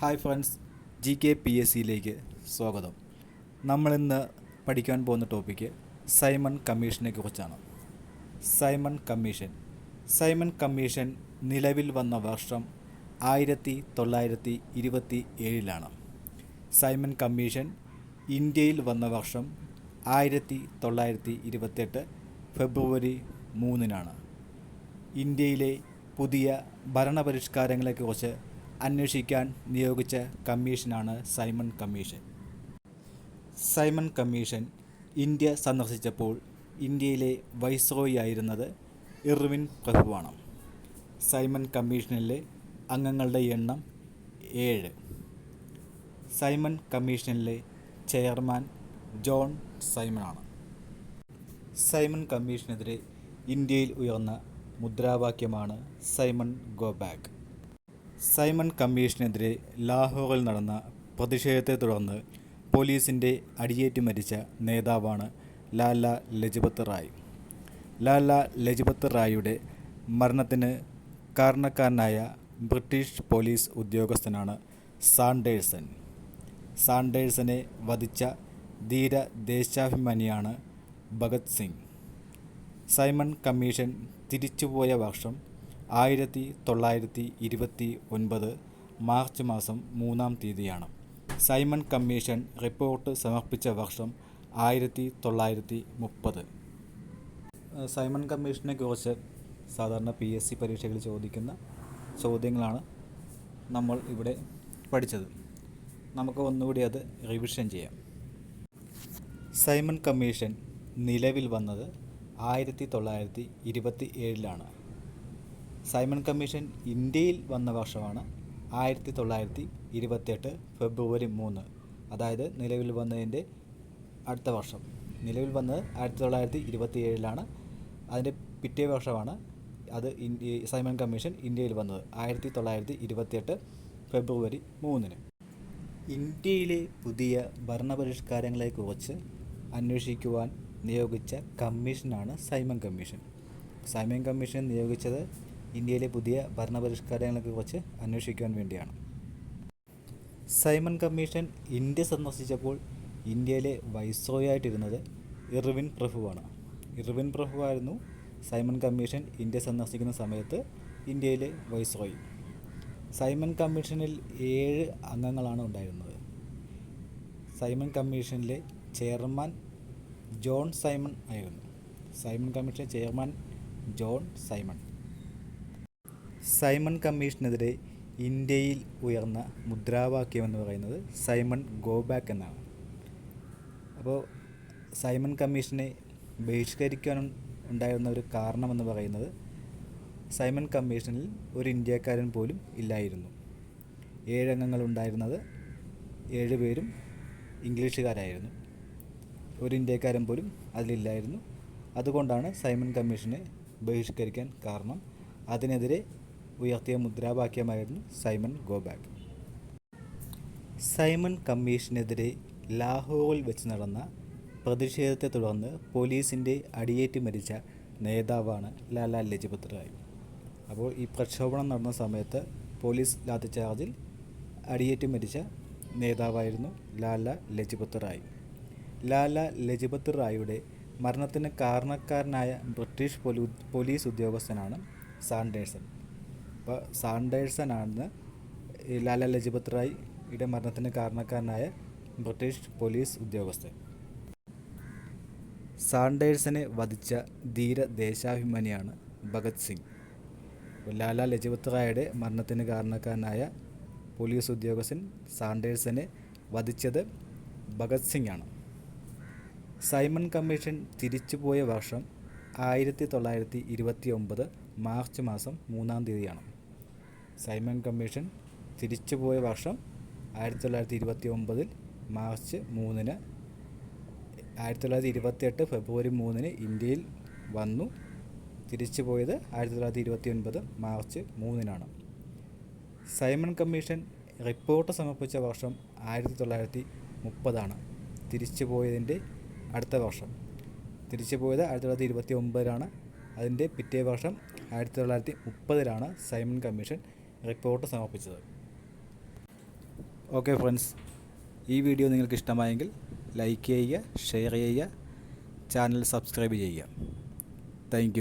Hi friends G K P S സിയിലേക്ക് സ്വാഗതം. നമ്മളിന്ന് പഠിക്കാൻ പോകുന്ന ടോപ്പിക്ക് സൈമൺ കമ്മീഷനെ കുറിച്ചാണ്. Simon commission. സൈമൺ കമ്മീഷൻ നിലവിൽ വന്ന വർഷം ആയിരത്തി തൊള്ളായിരത്തി ഇരുപത്തി ഏഴിലാണ് സൈമൺ കമ്മീഷൻ ഇന്ത്യയിൽ വന്ന വർഷം ആയിരത്തി തൊള്ളായിരത്തി ഇരുപത്തെട്ട് ഫെബ്രുവരി മൂന്നിനാണ്. ഇന്ത്യയിലെ പുതിയ ഭരണപരിഷ്കാരങ്ങളെക്കുറിച്ച് അന്വേഷിക്കാൻ നിയോഗിച്ച കമ്മീഷനാണ് Simon commission. Simon commission India സന്ദർശിച്ചപ്പോൾ ഇന്ത്യയിലെ വൈസ്രോയി ആയിരുന്നത് ഇർവിൻ പ്രഭുവാണ്. സൈമൺ കമ്മീഷനിലെ അംഗങ്ങളുടെ എണ്ണം ഏഴ്. സൈമൺ കമ്മീഷനിലെ ചെയർമാൻ ജോൺ സൈമണാണ്. സൈമൺ കമ്മീഷനെതിരെ ഇന്ത്യയിൽ ഉയർന്ന മുദ്രാവാക്യമാണ് സൈമൺ ഗോ ബാക്ക്. സൈമൺ കമ്മീഷനെതിരെ ലാഹോറിൽ നടന്ന പ്രതിഷേധത്തെ തുടർന്ന് പോലീസിന്റെ അടിയേറ്റ് മരിച്ച നേതാവാണ് ലാല ലജ്പത് റായ്. ലാല ലജ്പത് റായിയുടെ മരണത്തിന് കാരണക്കാരനായ ബ്രിട്ടീഷ് പോലീസ് ഉദ്യോഗസ്ഥനാണ് സാണ്ടേഴ്സൺ സാണ്ടേഴ്സനെ വധിച്ച ധീര ദേശാഭിമാനിയാണ് ഭഗത് സിംഗ്. സൈമൺ കമ്മീഷൻ തിരിച്ചുപോയ വർഷം ആയിരത്തി തൊള്ളായിരത്തി ഇരുപത്തി ഒൻപത് മാർച്ച് മാസം മൂന്നാം തീയതിയാണ്. സൈമൺ കമ്മീഷൻ റിപ്പോർട്ട് സമർപ്പിച്ച വർഷം ആയിരത്തി തൊള്ളായിരത്തി മുപ്പത്. സൈമൺ കമ്മീഷനെ കുറിച്ച് സാധാരണ പി എസ് സി പരീക്ഷകളിൽ ചോദിക്കുന്ന ചോദ്യങ്ങളാണ് നമ്മൾ ഇവിടെ പഠിച്ചത്. നമുക്ക് ഒന്നുകൂടി അത് റിവിഷൻ ചെയ്യാം. സൈമൺ കമ്മീഷൻ നിലവിൽ വന്നത് ആയിരത്തി തൊള്ളായിരത്തി ഇരുപത്തി ഏഴിലാണ്. സൈമൺ കമ്മീഷൻ ഇന്ത്യയിൽ വന്ന വർഷമാണ് ആയിരത്തി തൊള്ളായിരത്തി ഇരുപത്തിയെട്ട് ഫെബ്രുവരി മൂന്ന്. അതായത് നിലവിൽ വന്നതിന്റെ അടുത്ത വർഷം. നിലവിൽ വന്നത് ആയിരത്തി തൊള്ളായിരത്തി ഇരുപത്തി ഏഴിലാണ് അതിന്റെ പിറ്റേ വർഷമാണ് അത് ഇന്ത്യ സൈമൺ കമ്മീഷൻ ഇന്ത്യയിൽ വന്നത് ആയിരത്തി തൊള്ളായിരത്തി ഇരുപത്തിയെട്ട് ഫെബ്രുവരി മൂന്നിന്. ഇന്ത്യയിലെ പുതിയ ഭരണപരിഷ്കാരങ്ങളെക്കുറിച്ച് അന്വേഷിക്കുവാൻ നിയോഗിച്ച കമ്മീഷനാണ് സൈമൺ കമ്മീഷൻ. സൈമൺ കമ്മീഷൻ നിയോഗിച്ചത് ഇന്ത്യയിലെ പുതിയ ഭരണപരിഷ്കാരങ്ങളെക്കുറിച്ച് അന്വേഷിക്കുവാൻ വേണ്ടിയാണ്. സൈമൺ കമ്മീഷൻ ഇന്ത്യ സന്ദർശിച്ചപ്പോൾ ഇന്ത്യയിലെ വൈസ്രോയി ആയിട്ടിരുന്നത് ഇർവിൻ പ്രഭുവാണ്. ഇർവിൻ പ്രഭുവായിരുന്നു സൈമൺ കമ്മീഷൻ ഇന്ത്യ സന്ദർശിക്കുന്ന സമയത്ത് ഇന്ത്യയിലെ വൈസ്രോയി. സൈമൺ കമ്മീഷനിൽ ഏഴ് അംഗങ്ങളാണ് ഉണ്ടായിരുന്നത്. സൈമൺ കമ്മീഷനിലെ ചെയർമാൻ ജോൺ സൈമൺ ആയിരുന്നു. Simon commission chairman John Simon. Simon കമ്മീഷനെതിരെ ഇന്ത്യയിൽ ഉയർന്ന മുദ്രാവാക്യം എന്ന് പറയുന്നത് സൈമൺ ഗോ ബാക്ക് എന്നാണ്. അപ്പോൾ സൈമൺ കമ്മീഷനെ ബഹിഷ്കരിക്കാൻ ഉണ്ടായിരുന്ന ഒരു കാരണമെന്ന് പറയുന്നത് സൈമൺ കമ്മീഷനിൽ ഒരു ഇന്ത്യക്കാരൻ പോലും ഇല്ലായിരുന്നു. ഏഴംഗങ്ങൾ ഉണ്ടായിരുന്നത് ഏഴുപേരും ഇംഗ്ലീഷുകാരായിരുന്നു. ഒരു ഇന്ത്യക്കാരൻ പോലും അതിലില്ലായിരുന്നു. അതുകൊണ്ടാണ് സൈമൺ കമ്മീഷനെ ബഹിഷ്കരിക്കാൻ കാരണം അതിനെതിരെ ഉയർത്തിയ മുദ്രാവാക്യമായിരുന്നു സൈമൺ ഗോ ബാക്ക് സൈമൺ കമ്മീഷനെതിരെ ലാഹോറിൽ വെച്ച് നടന്ന പ്രതിഷേധത്തെ തുടർന്ന് പോലീസിന്റെ അടിയേറ്റ് മരിച്ച നേതാവാണ് ലാലാ ലജപത് റായ് അപ്പോൾ ഈ പ്രക്ഷോഭണം നടന്ന സമയത്ത് പോലീസ് ലാത്തിച്ചാർജിൽ അടിയേറ്റ് മരിച്ച നേതാവായിരുന്നു ലാല ലജപത് റായ് ലാല ലജപത് റായിയുടെ മരണത്തിന് കാരണക്കാരനായ ബ്രിട്ടീഷ് പോലീസ് ഉദ്യോഗസ്ഥനാണ് സാണ്ടേഴ്സൺ അപ്പോൾ സാണ്ടേഴ്സൺ ആണെന്ന് ലാല ലജ്പത് റായിയുടെ മരണത്തിന് കാരണക്കാരനായ ബ്രിട്ടീഷ് പോലീസ് ഉദ്യോഗസ്ഥൻ. സാണ്ടേഴ്സനെ വധിച്ച ധീര ദേശാഭിമാനിയാണ് ഭഗത് സിംഗ്. ലാല ലജ്പത് റായിയുടെ മരണത്തിന് കാരണക്കാരനായ പോലീസ് ഉദ്യോഗസ്ഥൻ സാണ്ടേഴ്സനെ വധിച്ചത് ഭഗത് സിംഗ് ആണ് സൈമൺ കമ്മീഷൻ തിരിച്ചുപോയ വർഷം ആയിരത്തി തൊള്ളായിരത്തി ഇരുപത്തി ഒമ്പത് മാർച്ച് മാസം മൂന്നാം തീയതിയാണ്. സൈമൺ കമ്മീഷൻ തിരിച്ചുപോയ വർഷം ആയിരത്തി തൊള്ളായിരത്തി ഇരുപത്തി ഒമ്പതിൽ മാർച്ച് മൂന്നിന് ആയിരത്തി തൊള്ളായിരത്തി ഇരുപത്തിയെട്ട് ഫെബ്രുവരി മൂന്നിന് ഇന്ത്യയിൽ വന്നു. തിരിച്ചു പോയത് ആയിരത്തി തൊള്ളായിരത്തി ഇരുപത്തി ഒൻപത് മാർച്ച് മൂന്നിനാണ്. സൈമൺ കമ്മീഷൻ റിപ്പോർട്ട് സമർപ്പിച്ച വർഷം ആയിരത്തി തൊള്ളായിരത്തി മുപ്പതാണ് തിരിച്ചു പോയതിന്റെ അടുത്ത വർഷം. തിരിച്ചു പോയത് ആയിരത്തി തൊള്ളായിരത്തി ഇരുപത്തി ഒമ്പതിലാണ് അതിന്റെ പിറ്റേ വർഷം ആയിരത്തി തൊള്ളായിരത്തി മുപ്പതിലാണ് സൈമൺ കമ്മീഷൻ റിപ്പോർട്ട് സമർപ്പിച്ചത്. ഓക്കെ ഫ്രണ്ട്സ് ഈ വീഡിയോ നിങ്ങൾക്ക് ഇഷ്ടമായെങ്കിൽ ലൈക്ക് ചെയ്യുക ഷെയർ ചെയ്യുക ചാനൽ സബ്സ്ക്രൈബ് ചെയ്യുക. താങ്ക്